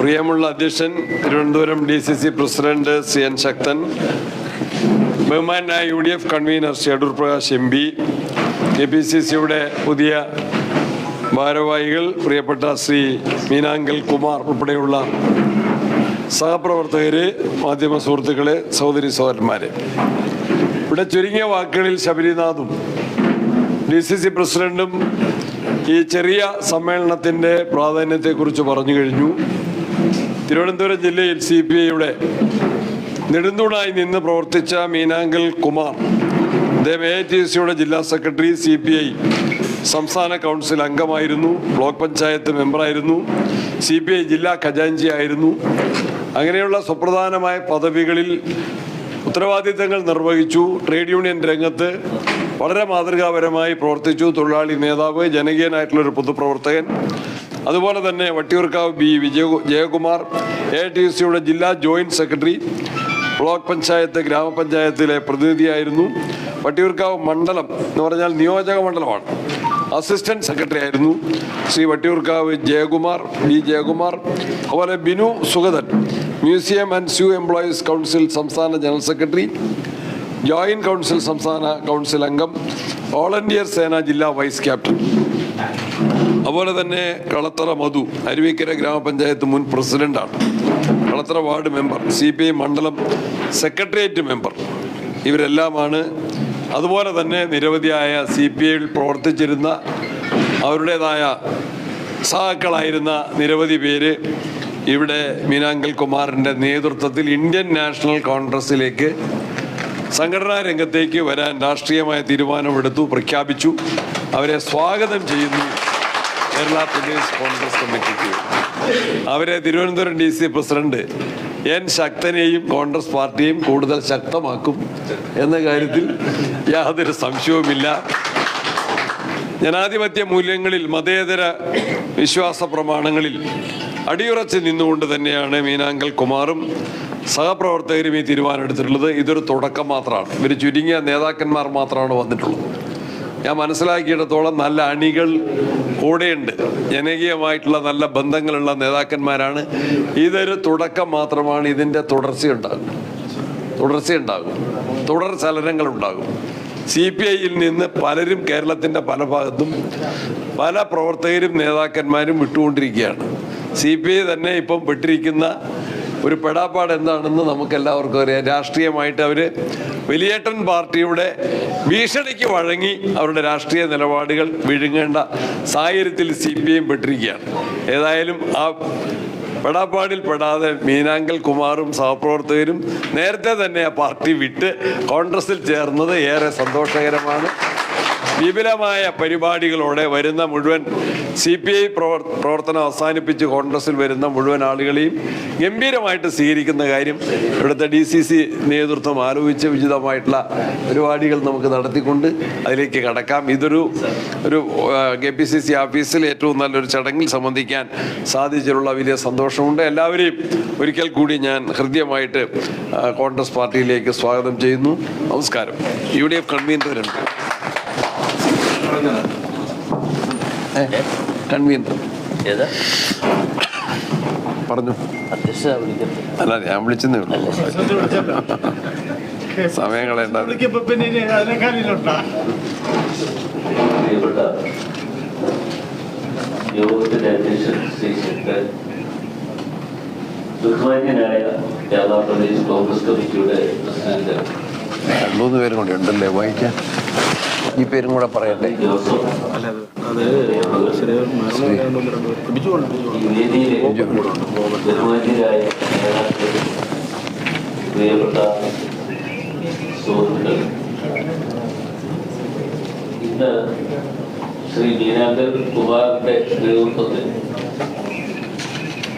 പ്രിയമുള്ള അധ്യക്ഷൻ Thiruvananthapuram D C C president C N Sakthan ബഹുമാനായ U D F convener Adoor Prakash M P K P C സിയുടെ പുതിയ ഭാരവാഹികൾ പ്രിയപ്പെട്ട ശ്രീ മീനാങ്കൽ കുമാർ ഉൾപ്പെടെയുള്ള സഹപ്രവർത്തകര് മാധ്യമ സുഹൃത്തുക്കളെ സഹോദരി സഹോദരന്മാരെ. ഇവിടെ ചുരുങ്ങിയ വാക്കുകളിൽ ശബരിനാഥും ഡി സി സി പ്രസിഡന്റും ഈ ചെറിയ സമ്മേളനത്തിന്റെ പ്രാധാന്യത്തെക്കുറിച്ച് പറഞ്ഞു കഴിഞ്ഞു. തിരുവനന്തപുരം ജില്ലയിൽ സി പി ഐയുടെ നെടുന്തൂണായി നിന്ന് പ്രവർത്തിച്ച മീനാങ്കൽ കുമാർ അദ്ദേഹം എ ടി സിയുടെ ജില്ലാ സെക്രട്ടറി സി പി ഐ സംസ്ഥാന കൗൺസിൽ അംഗമായിരുന്നു ബ്ലോക്ക് പഞ്ചായത്ത് മെമ്പറായിരുന്നു സി പി ഐ ജില്ലാ ഖജാൻജി ആയിരുന്നു. അങ്ങനെയുള്ള സുപ്രധാനമായ പദവികളിൽ ഉത്തരവാദിത്തങ്ങൾ നിർവഹിച്ചു. ട്രേഡ് യൂണിയൻ രംഗത്ത് വളരെ മാതൃകാപരമായി പ്രവർത്തിച്ചു. തൊഴിലാളി നേതാവ് ജനകീയനായിട്ടുള്ളൊരു പൊതുപ്രവർത്തകൻ. അതുപോലെ തന്നെ Vattiyoorkavu B Vijaya Jayakumar A T സിയുടെ ജില്ലാ ജോയിന്റ് സെക്രട്ടറി ബ്ലോക്ക് പഞ്ചായത്ത് ഗ്രാമപഞ്ചായത്തിലെ പ്രതിനിധിയായിരുന്നു. വട്ടിയൂർക്കാവ് മണ്ഡലം എന്ന് പറഞ്ഞാൽ നിയോജക മണ്ഡലമാണ്. അസിസ്റ്റന്റ് സെക്രട്ടറി ആയിരുന്നു ശ്രീ വട്ടിയൂർക്കാവ് ജയകുമാർ ബി ജയകുമാർ. അതുപോലെ Binu Sugathan museum and zoo employees council സംസ്ഥാന ജനറൽ സെക്രട്ടറി ജോയിന്റ് കൗൺസിൽ സംസ്ഥാന കൗൺസിൽ അംഗം വോളണ്ടിയർ സേന ജില്ലാ വൈസ് ക്യാപ്റ്റൻ. അതുപോലെ തന്നെ കളത്തറ മധു അരുവിക്കര ഗ്രാമപഞ്ചായത്ത് മുൻ പ്രസിഡന്റാണ്. Kalathara ward member C P I മണ്ഡലം സെക്രട്ടേറിയറ്റ് മെമ്പർ ഇവരെല്ലാമാണ്. അതുപോലെ തന്നെ നിരവധിയായ സി പി ഐയിൽ പ്രവർത്തിച്ചിരുന്ന അവരുടേതായ സഹാക്കളായിരുന്ന നിരവധി പേര് ഇവിടെ മീനാങ്കൽ കുമാറിന്റെ നേതൃത്വത്തിൽ ഇന്ത്യൻ നാഷണൽ കോൺഗ്രസിലേക്ക് സംഘടനാ രംഗത്തേക്ക് വരാൻ രാഷ്ട്രീയമായ തീരുമാനമെടുത്തു പ്രഖ്യാപിച്ചു. അവരെ സ്വാഗതം ചെയ്യുന്നു. കേരള പ്രദേശ് കോൺഗ്രസ് കമ്മിറ്റിക്ക് അവരെ Thiruvananthapuram D C president N ശക്തനെയും Congress പാർട്ടിയും കൂടുതൽ ശക്തമാക്കും എന്ന കാര്യത്തിൽ യാതൊരു സംശയവുമില്ല. ജനാധിപത്യ മൂല്യങ്ങളിൽ മതേതര വിശ്വാസ പ്രമാണങ്ങളിൽ അടിയുറച്ച് നിന്നുകൊണ്ട് തന്നെയാണ് മീനാങ്കൽ കുമാറും സഹപ്രവർത്തകരും ഈ തീരുമാനം എടുത്തിട്ടുള്ളത്. ഇതൊരു തുടക്കം മാത്രമാണ്. ഇവർ ചുരുങ്ങിയ നേതാക്കന്മാർ മാത്രമാണ് വന്നിട്ടുള്ളത്. ഞാൻ മനസ്സിലാക്കിയിടത്തോളം നല്ല അണികൾ കൂടെയുണ്ട്. ജനകീയമായിട്ടുള്ള നല്ല ബന്ധങ്ങളുള്ള നേതാക്കന്മാരാണ്. ഇതൊരു തുടക്കം മാത്രമാണ് ഇതിന്റെ തുടർച്ചയുണ്ടാകും. തുടർച്ചയുണ്ടാകും. തുടർ ചലനങ്ങൾ ഉണ്ടാകും സി പി ഐയിൽ നിന്ന് പലരും കേരളത്തിന്റെ പല ഭാഗത്തും പല പ്രവർത്തകരും നേതാക്കന്മാരും വിട്ടുകൊണ്ടിരിക്കുകയാണ്. സി പി ഐ തന്നെ ഇപ്പം പെട്ടിരിക്കുന്ന ഒരു പെടാപ്പാട് എന്താണെന്ന് നമുക്ക് എല്ലാവർക്കും അറിയാം. രാഷ്ട്രീയമായിട്ട് അവർ വലിയേട്ടൻ പാർട്ടിയുടെ ഭീഷണിക്ക് വഴങ്ങി അവരുടെ രാഷ്ട്രീയ നിലപാടുകൾ വിഴുങ്ങേണ്ട സാഹചര്യത്തിൽ സി പി എം പെട്ടിരിക്കുകയാണ്. ഏതായാലും ആ പെടാപ്പാടിൽ പെടാതെ മീനാങ്കൽ കുമാറും സഹപ്രവർത്തകരും നേരത്തെ തന്നെ ആ പാർട്ടി വിട്ട് കോൺഗ്രസിൽ ചേർന്നത് ഏറെ സന്തോഷകരമാണ്. വിപുലമായ പരിപാടികളോടെ വരുന്ന മുഴുവൻ സി പി ഐ പ്രവർത്തനം അവസാനിപ്പിച്ച് കോൺഗ്രസിൽ വരുന്ന മുഴുവൻ ആളുകളെയും ഗംഭീരമായിട്ട് സ്വീകരിക്കുന്ന കാര്യം ഇവിടുത്തെ ഡി സി സി നേതൃത്വം ആലോചിച്ച് ഉചിതമായിട്ടുള്ള പരിപാടികൾ നമുക്ക് നടത്തിക്കൊണ്ട് അതിലേക്ക് കടക്കാം. ഇതൊരു ഒരു കെ പി സി സി ഓഫീസിൽ ഏറ്റവും നല്ലൊരു ചടങ്ങിൽ സംബന്ധിക്കാൻ സാധിച്ചിട്ടുള്ള വലിയ സന്തോഷമുണ്ട്. എല്ലാവരെയും ഒരിക്കൽ കൂടി ഞാൻ ഹൃദ്യമായിട്ട് കോൺഗ്രസ് പാർട്ടിയിലേക്ക് സ്വാഗതം ചെയ്യുന്നു. നമസ്കാരം. യു ഡി എഫ് കൺവീനറുണ്ട് കൺവീനർ ഏതാ? പറഞ്ഞു. അല്ല ഞാൻ വിളിച്ചെന്നേ ഉള്ളൂ. സമയം കളയണ്ട. ബഹുമാന്യനായ കേരള പ്രദേശ് കോൺഗ്രസ് കമ്മിറ്റിയുടെ പ്രസിഡന്റ്. രണ്ടുമൂന്ന് പേരും കൂടി ഉണ്ടല്ലേ? വായിക്കാൻ ഈ പേരും കൂടെ പറയട്ടെ. ശ്രീ മീനാങ്കർ കുമാറിന്റെ നേതൃത്വത്തിൽ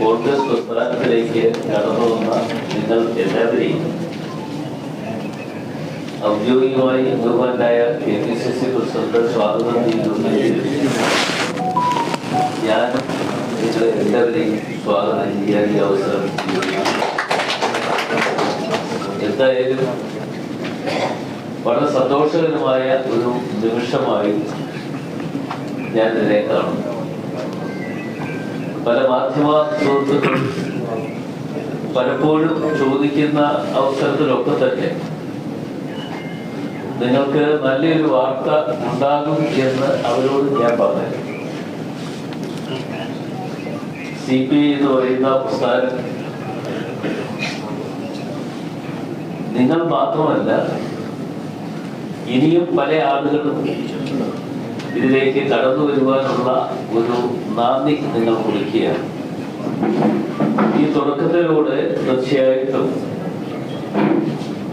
കോൺഗ്രസ് പ്രസ്ഥാനത്തിലേക്ക് കടന്നു വന്ന നിങ്ങൾ എല്ലാവരെയും ഔദ്യോഗികമായി ബഹുമാനായ K P C C president സ്വാഗതം ചെയ്യുന്നുണ്ടെങ്കിൽ ഞാൻ നിങ്ങളെ എല്ലാവരെയും സ്വാഗതം ചെയ്യാൻ ഈ അവസരം. എന്തായാലും വളരെ സന്തോഷകരമായ ഒരു നിമിഷമായി ഞാൻ ഇതിനെ കാണുന്നു പല മാധ്യമ സുഹൃത്തുക്കളും പലപ്പോഴും ചോദിക്കുന്ന അവസരത്തിലൊക്കെ തന്നെ നിങ്ങൾക്ക് നല്ലൊരു വാർത്ത ഉണ്ടാകും എന്ന് അവരോട് ഞാൻ പറഞ്ഞു സി പി ഐ എന്ന് പറയുന്ന പ്രസ്ഥാനം നിങ്ങൾ മാത്രമല്ല ഇനിയും പല ആളുകളും ഇതിലേക്ക് കടന്നു വരുവാനുള്ള ഒരു നാന്ദി നിങ്ങൾ കുറിക്കുകയാണ്. ഈ തുടക്കത്തിലൂടെ തീർച്ചയായിട്ടും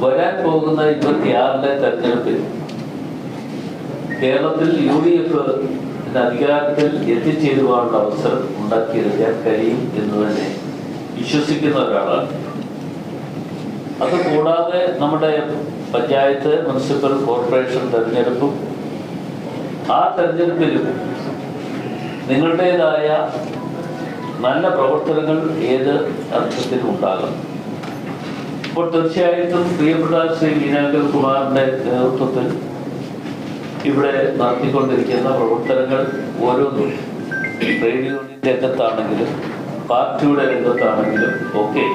വരാൻ പോകുന്ന ഇരുപത്തിയാറിലെ തെരഞ്ഞെടുപ്പിൽ കേരളത്തിൽ യു ഡി എഫ് അധികാരത്തിൽ എത്തിച്ചേരുവാനുള്ള അവസരം ഉണ്ടാക്കിയെടുക്കാൻ കഴിയും എന്ന് തന്നെ വിശ്വസിക്കുന്ന ഒരാളാണ്. അത് കൂടാതെ നമ്മുടെ പഞ്ചായത്ത് മുനിസിപ്പൽ കോർപ്പറേഷൻ തെരഞ്ഞെടുപ്പും ആ തെരഞ്ഞെടുപ്പിലും നിങ്ങളുടേതായ നല്ല പ്രവർത്തനങ്ങൾ ഏത് അർത്ഥത്തിലും ഉണ്ടാകും അപ്പോൾ തീർച്ചയായിട്ടും പ്രിയപ്പെട്ട ശ്രീ മീനാങ്കൽ കുമാറിന്റെ നേതൃത്വത്തിൽ ഇവിടെ നടത്തിക്കൊണ്ടിരിക്കുന്ന പ്രവർത്തനങ്ങൾ ഓരോന്നും ട്രേഡ് യൂണിയൻ രംഗത്താണെങ്കിലും പാർട്ടിയുടെ രംഗത്താണെങ്കിലും ഒക്കെ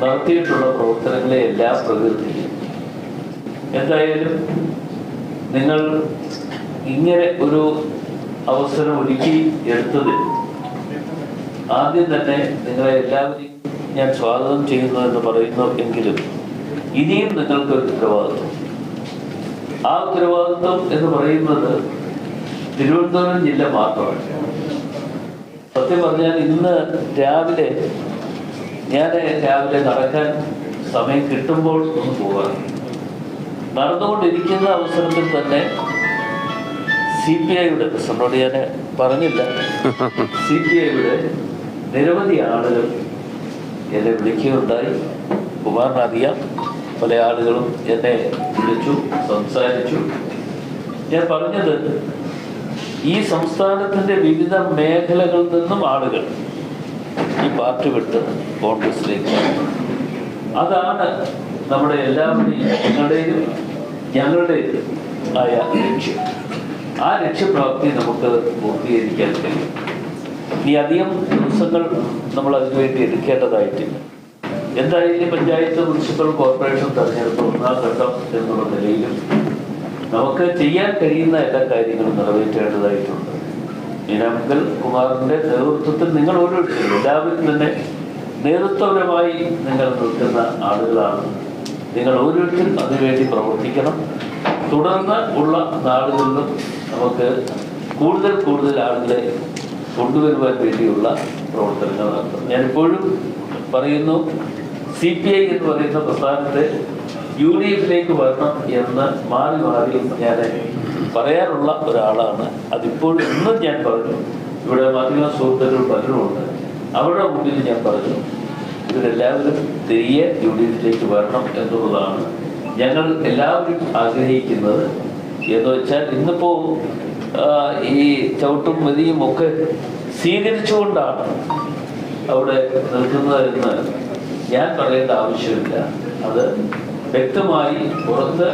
നടത്തിയിട്ടുള്ള പ്രവർത്തനങ്ങളെ എല്ലാം പ്രകീർത്തിക്കും എന്തായാലും നിങ്ങൾ ഇങ്ങനെ ഒരു അവസരം ഒരുക്കി എടുത്തത് ആദ്യം തന്നെ നിങ്ങളെ എല്ലാവരെയും ഞാൻ സ്വാഗതം ചെയ്യുന്നു എന്ന് പറയുന്നു എങ്കിലും ഇനിയും നിങ്ങൾക്ക് ഒരു ഉത്തരവാദിത്വം. ആ ഉത്തരവാദിത്വം എന്ന് പറയുന്നത് തിരുവനന്തപുരം ജില്ല മാത്രമാണ്. സത്യം പറഞ്ഞാൽ ഇന്ന് രാവിലെ ഞാൻ രാവിലെ നടക്കാൻ സമയം കിട്ടുമ്പോൾ ഒന്ന് പോകാറ് നടന്നുകൊണ്ടിരിക്കുന്ന അവസരത്തിൽ തന്നെ സി പി ഐയുടെ പ്രസിഡന്റോട് ഞാൻ പറഞ്ഞില്ല. സി പി ഐയുടെ നിരവധി ആളുകൾ എന്നെ വിളിക്കുകയുണ്ടായി കുമാറിനറിയാം പല ആളുകളും എന്നെ വിളിച്ചു സംസാരിച്ചു. ഞാൻ പറഞ്ഞത് ഈ സംസ്ഥാനത്തിന്റെ വിവിധ മേഖലകളിൽ നിന്നും ആളുകൾ ഈ പാർട്ടി വിട്ട് കോൺഗ്രസിലേക്ക് അതാണ് നമ്മുടെ എല്ലാവരുടെയും ഞങ്ങളുടെയും ആയ ലക്ഷ്യം. ആ ലക്ഷ്യപ്രാപ്തി നമുക്ക് പൂർത്തീകരിക്കാൻ കഴിയും. ഇനി അധികം ദിവസങ്ങൾ നമ്മൾ അതിനുവേണ്ടി എടുക്കേണ്ടതായിട്ടില്ല. എന്തായാലും പഞ്ചായത്ത് മുനിസിപ്പൽ കോർപ്പറേഷൻ തെരഞ്ഞെടുപ്പ് ഒന്നാം ഘട്ടം എന്നുള്ള നിലയിലും നമുക്ക് ചെയ്യാൻ കഴിയുന്ന എല്ലാ കാര്യങ്ങളും നിറവേറ്റേണ്ടതായിട്ടുണ്ട്. മീനാമുക്കൽ കുമാറിന്റെ നേതൃത്വത്തിൽ നിങ്ങൾ ഓരോരുത്തരും എല്ലാവരും തന്നെ നേതൃത്വപരമായി നിങ്ങൾ നിൽക്കുന്ന ആളുകളാണ്. നിങ്ങൾ ഓരോരുത്തരും അതിനുവേണ്ടി പ്രവർത്തിക്കണം. തുടർന്ന് ഉള്ള നാളുകളിലും നമുക്ക് കൂടുതൽ കൂടുതൽ ആളുകളെ കൊണ്ടുവരുവാൻ വേണ്ടിയുള്ള പ്രവർത്തനങ്ങൾ നടത്തുന്നത് ഞാനിപ്പോഴും പറയുന്നു സി പി ഐ എന്ന് പറയുന്ന പ്രസ്ഥാനത്തെ യു ഡി എഫിലേക്ക് വരണം എന്ന് മാറി മാറി ഞാൻ പറയാറുള്ള ഒരാളാണ്. അതിപ്പോഴും ഇന്നും ഞാൻ പറഞ്ഞു ഇവിടെ മാധ്യമ സുഹൃത്തുക്കൾ പലരുമുണ്ട്. അവരുടെ മുമ്പിൽ ഞാൻ പറഞ്ഞു ഇവരെല്ലാവരും തിരികെ യു ഡി എഫിലേക്ക് വരണം എന്നുള്ളതാണ് ഞങ്ങൾ എല്ലാവരും ആഗ്രഹിക്കുന്നത്. എന്ന് വെച്ചാൽ ഇന്നിപ്പോ ഈ ചവിട്ടും മതിയും ഒക്കെ സ്വീകരിച്ചുകൊണ്ടാണ് അവിടെ നിൽക്കുന്നത് എന്ന് ഞാൻ പറയേണ്ട ആവശ്യമില്ല. അത് വ്യക്തമായി പുറത്ത്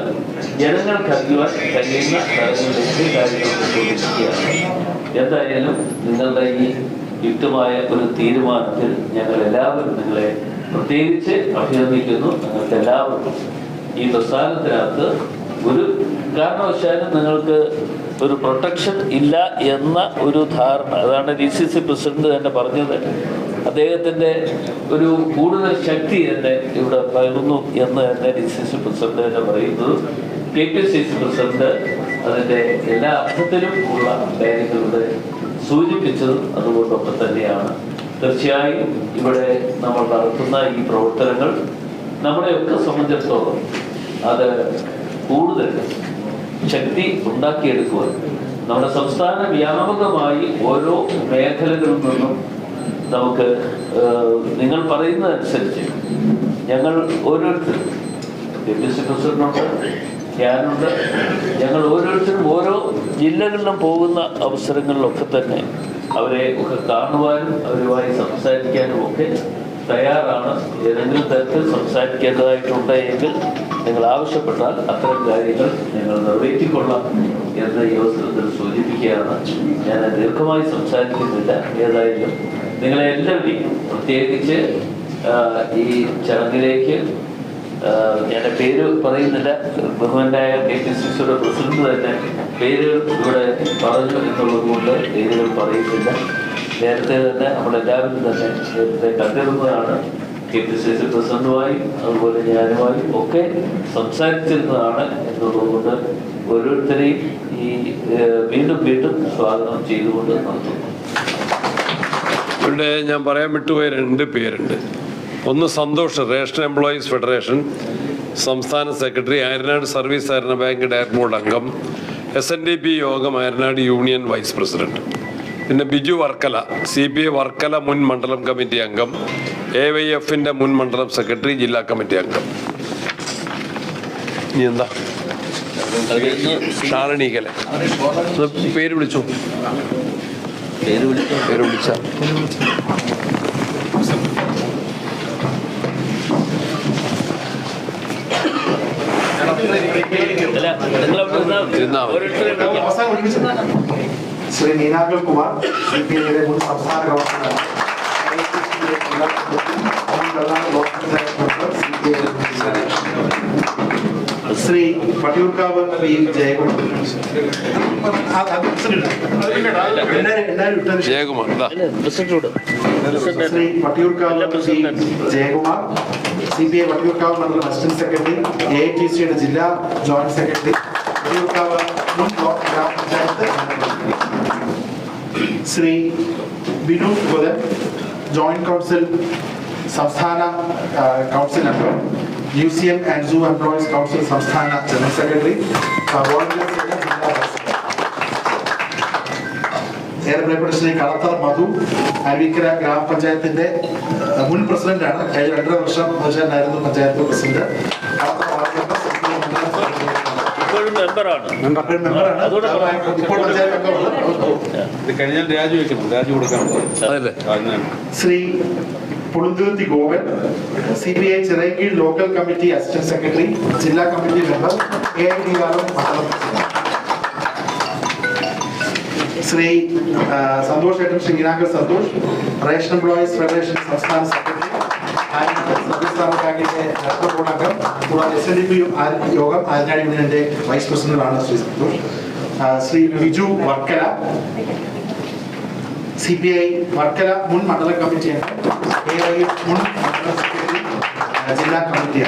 ജനങ്ങൾക്ക് അറിയുവാൻ കഴിയുന്ന തലങ്ങളിലേക്ക് കാര്യങ്ങൾ കൊണ്ടിരിക്കുകയാണ് എന്തായാലും നിങ്ങളുടെ ഈ യുക്തമായ ഒരു തീരുമാനത്തിൽ ഞങ്ങൾ എല്ലാവരും നിങ്ങളെ പ്രത്യേകിച്ച് അഭിനന്ദിക്കുന്നു. നിങ്ങൾക്ക് എല്ലാവർക്കും ഈ പ്രസ്ഥാനത്തിനകത്ത് ഒരു കാരണവശാലും നിങ്ങൾക്ക് ഒരു പ്രൊട്ടക്ഷൻ ഇല്ല എന്ന ഒരു ധാരണ. അതാണ് ഡി സി സി പ്രസിഡന്റ് തന്നെ പറഞ്ഞത്. അദ്ദേഹത്തിന്റെ ഒരു കൂടുതൽ ശക്തി തന്നെ ഇവിടെ പകർന്നു എന്ന് തന്നെ ഡി സി സി പ്രസിഡന്റ് തന്നെ പറയുന്നത് K P C C president അതിന്റെ എല്ലാ അർത്ഥത്തിലും ഉള്ള കാര്യങ്ങളുടെ സൂചിപ്പിച്ചതും അതുകൊണ്ടൊക്കെ തന്നെയാണ്. തീർച്ചയായും ഇവിടെ നമ്മൾ നടത്തുന്ന ഈ പ്രവർത്തനങ്ങൾ നമ്മളെയൊക്കെ സംബന്ധിച്ചിടത്തോളം അത് കൂടുതൽ ശക്തി ഉണ്ടാക്കിയെടുക്കുവാൻ. നമ്മുടെ സംസ്ഥാന വ്യാപകമായി ഓരോ മേഖലകളിൽ നിന്നും നമുക്ക് നിങ്ങൾ പറയുന്നതനുസരിച്ച് ഞങ്ങൾ ഓരോരുത്തരും ഡെപ്യൂട്ടി പ്രസിഡന്റുണ്ട് ഞാനുണ്ട് ഞങ്ങൾ ഓരോരുത്തരും ഓരോ ജില്ലകളിലും പോകുന്ന അവസരങ്ങളിലൊക്കെ തന്നെ അവരെ ഒക്കെ കാണുവാനും അവരുമായി സംസാരിക്കാനും ഒക്കെ തയ്യാറാണ്. ഏതെങ്കിലും തരത്തിൽ സംസാരിക്കേണ്ടതായിട്ടുണ്ട് എങ്കിൽ നിങ്ങൾ ആവശ്യപ്പെട്ടാൽ അത്തരം കാര്യങ്ങൾ നിങ്ങൾ നിറവേറ്റിക്കൊള്ളാം എന്ന് ഈ അവസരത്തിൽ സൂചിപ്പിക്കുകയാണ്. ഞാൻ ദീർഘമായി സംസാരിക്കുന്നില്ല. ഏതായാലും നിങ്ങളെ എല്ലാവരെയും പ്രത്യേകിച്ച് ഈ ചടങ്ങിലേക്ക് എന്റെ പേര് പറയുന്നില്ല. ബഹുമാനായ കെ പി സി സിയുടെ പ്രസിഡന്റ് തന്നെ പേര് ഇവിടെ പറഞ്ഞു എന്നുള്ളത് കൊണ്ട് പേരുകൾ പറയുന്നില്ല. നേരത്തെ തന്നെ നമ്മളെല്ലാവരും തന്നെ നേരത്തെ കണ്ടിരുന്നതാണ് കെ പി സി സി പ്രസിഡന്റുമായി അതുപോലെ ഞാനുമായി ഒക്കെ സംസാരിച്ചിരുന്നതാണ് എന്നുള്ളതുകൊണ്ട് ഓരോരുത്തരെയും ഈ വീണ്ടും വീണ്ടും സ്വാഗതം ചെയ്തുകൊണ്ട് നടത്തുന്നു. ഇവിടെ ഞാൻ പറയാൻ വിട്ടുപോയ രണ്ട് പേരുണ്ട്. ഒന്ന് സന്തോഷ് റേഷൻ എംപ്ലോയീസ് ഫെഡറേഷൻ സംസ്ഥാന സെക്രട്ടറി അയർനാട് സർവീസ് സഹകരണ ബാങ്ക് ഡയറക്ടർ ബോർഡ് അംഗം എസ് എൻ ഡി പി യോഗം അയർനാട് യൂണിയൻ വൈസ് പ്രസിഡന്റ്. പിന്നെ Biju Varkala C P I Varkala മുൻ മണ്ഡലം കമ്മിറ്റി അംഗം എ വൈ എഫിന്റെ മുൻ മണ്ഡലം സെക്രട്ടറി ജില്ലാ കമ്മിറ്റി അംഗം. ഇനി എന്താ? ഷാരണീകലെ പേര് വിളിച്ചു? പേര് വിളിച്ചു? ഇരുന്നാ ശ്രീ മീനാഗൽ കുമാർ സി പി ഐയുടെ മുൻ സംസ്ഥാന ഗവർണറാണ് Shri Pattiyoorkavu P Jayakumar Jayakumar. Shri Pattiyoorkavu P Jayakumar C P I Pattiyoorkavu മണ്ഡലം അസിസ്റ്റന്റ് സെക്രട്ടറി എ ടി സിയുടെ ജില്ലാ ജോയിന്റ് സെക്രട്ടറി പട്ടിയൂർക്കാവ് മുൻ ബ്ലോക്ക് ഗ്രാമപഞ്ചായത്ത് ശ്രീ ബിനു ബുധൻ ജോയിന്റ് കൗൺസിൽ സംസ്ഥാന കൗൺസിൽ അംഗം museum and zoo employees council സംസ്ഥാന ജനറൽ സെക്രട്ടറി ഏറെ പ്രിയപ്പെട്ട ശ്രീ കളത്തർ മധു അരുവിക്കര ഗ്രാമപഞ്ചായത്തിന്റെ മുൻ പ്രസിഡന്റാണ്. കഴിഞ്ഞ രണ്ടര വർഷം ആയിരുന്നു പഞ്ചായത്ത് പ്രസിഡന്റ്. മെമ്പറാണ്. ഇത് കഴിഞ്ഞാൽ രാജി കൊടുക്കണം അതല്ലേ അതിനാണ് Shri Pulunthuruthi Govan C B I Chirayakkeezh local committee assistant secretary ജില്ലാ committee member A D R Shri Santhosh ഏട്ടൻ Shri Meenakkal Santhosh ration employees federation സംസ്ഥാന സെക്രട്ടറി. ബാങ്കിന്റെ ഡയറക്ടർ ബോർഡ് അംഗം കൂടാതെ എസ് എൻ ഡി പി യോഗം യൂണിയന്റെ വൈസ് പ്രസിഡന്റാണ് Shri Santhosh Shri Biju Varkala C P I Varkala മുൻ മണ്ഡല കമ്മിറ്റി അംഗം മുൻ മണ്ഡല സെക്രട്ടറി ജില്ലാ കമ്മിറ്റി